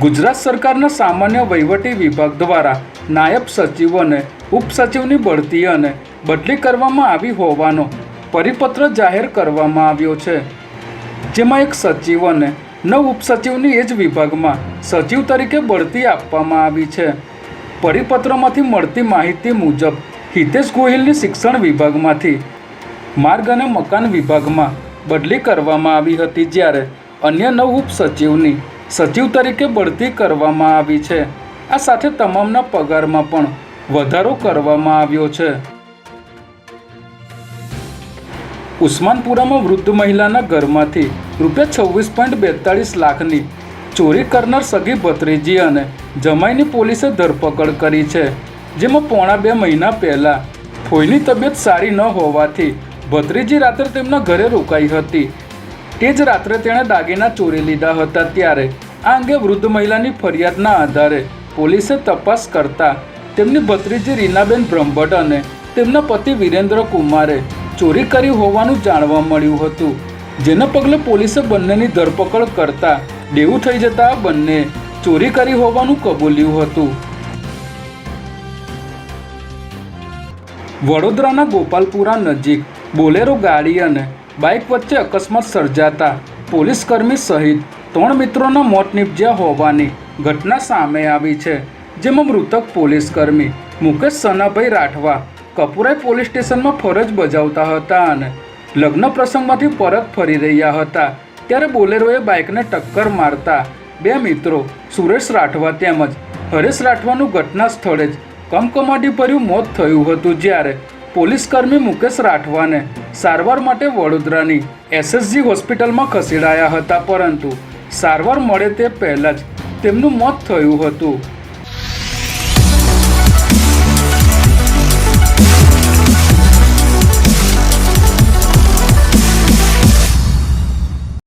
ગુજરાત સરકારના સામાન્ય વહીવટી વિભાગ દ્વારા નાયબ સચિવ અને ઉપસચિવની બઢતી અને બદલી કરવામાં આવી હોવાનો પરિપત્ર જાહેર કરવામાં આવ્યો છે. જેમાં એક સચિવ અને નવ ઉપસચિવની એ જ વિભાગમાં સચિવ તરીકે બઢતી આપવામાં આવી છે. પરિપત્રમાંથી મળતી માહિતી મુજબ હિતેશ ગોહિલની શિક્ષણ વિભાગમાંથી માર્ગ અને મકાન વિભાગમાં બદલી કરવામાં આવી હતી જ્યારે અન્ય નવ ઉપસચિવની સચિવ તરીકે બઢતી કરવામાં આવી છે. આ સાથે તમામના પગારમાં પણ વધારો કરવામાં આવ્યો છે. ઉસ્માનપુરામાં વૃદ્ધ મહિલાના ઘરમાંથી રૂપિયા છવ્વીસ પોઈન્ટ બેતાળીસ લાખની ચોરી કરનાર સગી ભત્રીજી અને જમાઈની પોલીસે ધરપકડ કરી છે. જેમાં પોણા બે મહિના પહેલાં ફોઈની તબિયત સારી ન હોવાથી ભત્રીજી રાત્રે તેમના ઘરે રોકાઈ હતી. તે જ રાત્રે તેણે દાગીના ચોરી લીધા હતા ત્યારે. આ અંગે વૃદ્ધ મહિલાની ફરિયાદના આધારે પોલીસે તપાસ કરતા તેમની ભત્રીજી રીનાબેન બ્રહ્મભટ્ટ અને તેમના પતિ વિરેન્દ્ર કુમારે ચોરી કરી હોવાનું જાણવા મળ્યું હતું. જેના પગલે પોલીસે બંનેની ધરપકડ કરતા દેવું થઈ જતા બંને ચોરી કરી હોવાનું કબૂલ્યું હતું. વડોદરાના ગોપાલપુરા નજીક બોલેરો ગાડી અને બાઇક વચ્ચે અકસ્માત સર્જાતા પોલીસ કર્મી સહિત ત્રણ મિત્રોના મોત નીપજ્યા હોવાની ઘટના સામે આવી છે, જેમાં મૃતક પોલીસ કર્મી મુકેશ સનાભાઈ રાઠવા કપુરાઈ પોલીસ સ્ટેશનમાં ફરજ બજાવતા હતા અને લગ્ન પ્રસંગમાંથી પરત ફરી રહ્યા હતા. ત્યારે બોલેરોએ બાઇકને ટક્કર મારતા બે મિત્રો, સુરેશ રાઠવા તેમજ હરેશ રાઠવાનું ઘટના સ્થળે જ કમકમાટીભર્યું મોત થયું હતું. જ્યારે પોલીસકર્મી મુકેશ રાઠવાને સારવાર માટે વડોદરાની એસએસજી હોસ્પિટલમાં ખસેડાયા હતા, પરંતુ સારવાર મળે તે પહેલાં જ તેમનું મોત થયું હતું.